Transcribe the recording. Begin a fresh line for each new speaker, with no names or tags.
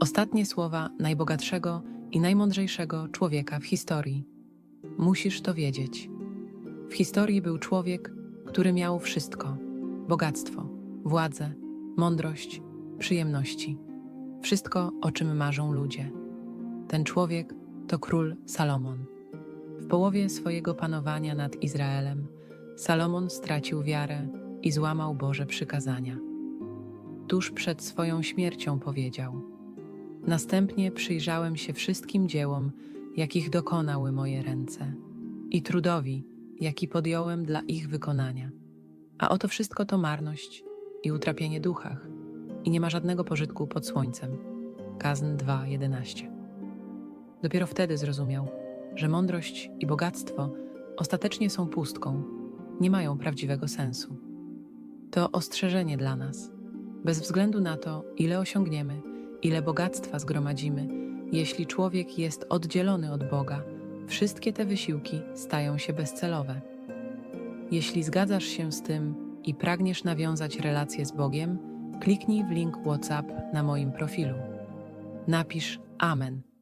Ostatnie słowa najbogatszego i najmądrzejszego człowieka w historii. Musisz to wiedzieć. W historii był człowiek, który miał wszystko: bogactwo, władzę, mądrość, przyjemności. Wszystko, o czym marzą ludzie. Ten człowiek to król Salomon. W połowie swojego panowania nad Izraelem Salomon stracił wiarę i złamał Boże przykazania. Tuż przed swoją śmiercią powiedział: Następnie przyjrzałem się wszystkim dziełom, jakich dokonały moje ręce, i trudowi, jaki podjąłem dla ich wykonania. A oto wszystko to marność i utrapienie duchach, i nie ma żadnego pożytku pod słońcem. Kazn 2:11. Dopiero wtedy zrozumiał, że mądrość i bogactwo ostatecznie są pustką, nie mają prawdziwego sensu. To ostrzeżenie dla nas. Bez względu na to, ile osiągniemy, ile bogactwa zgromadzimy, jeśli człowiek jest oddzielony od Boga, wszystkie te wysiłki stają się bezcelowe. Jeśli zgadzasz się z tym i pragniesz nawiązać relację z Bogiem, kliknij w link WhatsApp na moim profilu. Napisz Amen